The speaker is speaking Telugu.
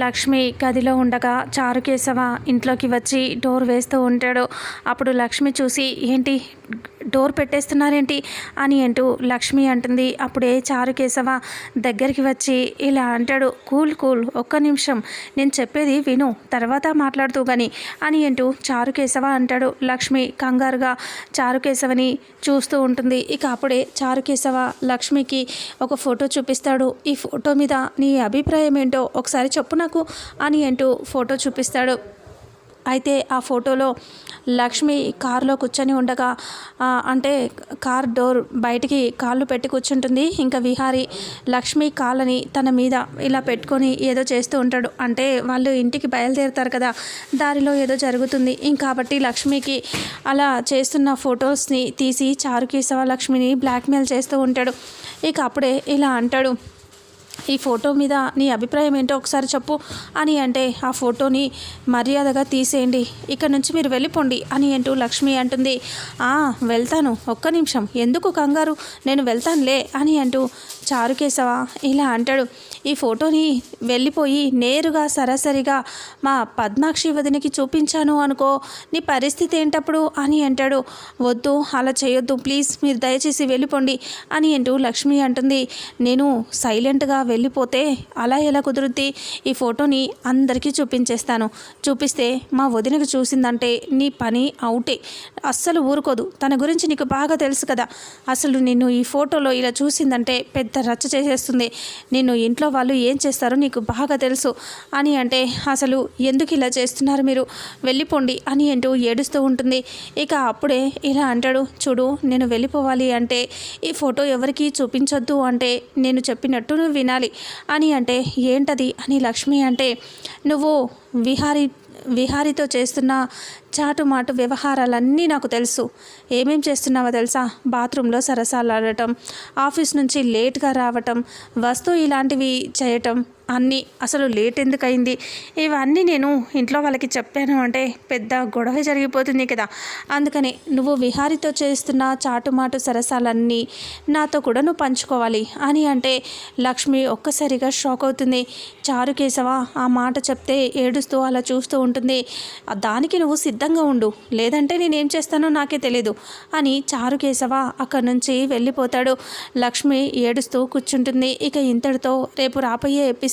లక్ష్మి గదిలో ఉండగా చారుకేశవ ఇంట్లోకి వచ్చి డోర్ వేస్తూ ఉంటాడు. అప్పుడు లక్ష్మి చూసి ఏంటి? డోర్ పెట్టేస్తున్నారేంటి అని అంటూ లక్ష్మి అంటుంది. అప్పుడే చారుకేశవ దగ్గరికి వచ్చి ఇలా అంటాడు కూల్ కూల్ ఒక్క నిమిషం. నేను చెప్పేది విను తర్వాత మాట్లాడుతూ కానీ అని అంటూ చారుకేశవ అంటాడు. లక్ష్మి కంగారుగా చారుకేశవని చూస్తూ ఉంటుంది. ఇక అప్పుడే చారుకేశవ లక్ష్మికి ఒక ఫోటో చూపిస్తాడు. ఈ ఫోటో మీద నీ అభిప్రాయం ఏంటో ఒకసారి చెప్పు నాకు అని అంటూ ఫోటో చూపిస్తాడు. అయితే ఆ ఫోటోలో లక్ష్మి కారులో కూర్చొని ఉండగా అంటే కార్ డోర్ బయటికి కాళ్ళు పెట్టి కూర్చుంటుంది. ఇంకా విహారి లక్ష్మి కాళ్ళని తన మీద ఇలా పెట్టుకొని ఏదో చేస్తూ ఉంటాడు. అంటే వాళ్ళు ఇంటికి బయలుదేరుతారు కదా దారిలో ఏదో జరుగుతుంది. ఇంకాబట్టి లక్ష్మికి అలా చేస్తున్న ఫొటోస్ని తీసి చారుకేశవ లక్ష్మిని బ్లాక్మెయిల్ చేస్తూ ఉంటాడు. ఇక అప్పుడే ఇలా అంటాడు ఈ ఫోటో మీద నీ అభిప్రాయం ఏంటో ఒకసారి చెప్పు. అని అంటే ఆ ఫోటోని మర్యాదగా తీసేయండి. ఇక్కడ నుంచి మీరు వెళ్ళిపోండి అని అంటూ లక్ష్మి అంటుంది. ఆ వెళ్తాను. ఒక్క నిమిషం. ఎందుకు కంగారు? నేను వెళ్తానులే అని అంటూ చారుకేశవ ఇలా అంటాడు. ఈ ఫోటోని వెళ్ళిపోయి నేరుగా సరాసరిగా మా పద్మాక్షి వదినికి చూపించాను అనుకో నీ పరిస్థితి ఏంటప్పుడు? అని అంటాడు. వద్దు అలా చేయొద్దు. ప్లీజ్ మీరు దయచేసి వెళ్ళిపోండి అని అంటూ లక్ష్మి అంటుంది. నేను సైలెంట్గా వెళ్ళిపోతే అలా ఎలా కుదురుద్ది? ఈ ఫోటోని అందరికీ చూపించేస్తాను. చూపిస్తే మా వదినకు చూసిందంటే నీ పని అవుటే. అస్సలు ఊరుకోదు. తన గురించి నీకు బాగా తెలుసు కదా. అసలు నిన్ను ఈ ఫోటోలో ఇలా చూసిందంటే పెద్ద రచ్చ చేసేస్తుంది. నిన్ను ఇంట్లో వాళ్ళు ఏం చేస్తారో నీకు బాగా తెలుసు అని అంటే అసలు ఎందుకు ఇలా చేస్తున్నారు మీరు? వెళ్ళిపోండి అని అంటూ ఏడుస్తూ ఉంటుంది. ఇక అప్పుడే ఇలా అంటాడు చూడు నేను వెళ్ళిపోవాలి అంటే ఈ ఫోటో ఎవరికి చూపించొద్దు అంటే నేను చెప్పినట్టు నువ్వు వినాలి. అని అంటే ఏంటది? అని లక్ష్మి అంటే నువ్వు విహారీ విహారితో చేస్తున్న చాటుమాటు వ్యవహారాలన్నీ నాకు తెలుసు. ఏమేం చేస్తున్నావో తెలుసా? బాత్రూంలో సరసాలు ఆడటం ఆఫీస్ నుంచి లేట్గా రావటం వస్తువు ఇలాంటివి చేయటం అన్నీ అసలు లేట్ ఎందుకు అయింది ఇవన్నీ నేను ఇంట్లో వాళ్ళకి చెప్పాను అంటే పెద్ద గొడవ జరిగిపోతుంది కదా. అందుకని నువ్వు విహారితో చేస్తున్న చాటుమాటు సరసాలన్నీ నాతో కూడా నువ్వు పంచుకోవాలి అని అంటే లక్ష్మి ఒక్కసారిగా షాక్ అవుతుంది. చారుకేశవ ఆ మాట చెప్తే ఏడుస్తూ అలా చూస్తూ ఉంటుంది. దానికి నువ్వు సిద్ధంగా ఉండు లేదంటే నేనేం చేస్తానో నాకే తెలీదు అని చారుకేశవ అక్కడి నుంచి వెళ్ళిపోతాడు. లక్ష్మి ఏడుస్తూ కూర్చుంటుంది. ఇక ఇంతటితో రేపు రాబోయే ఎపిసోడ్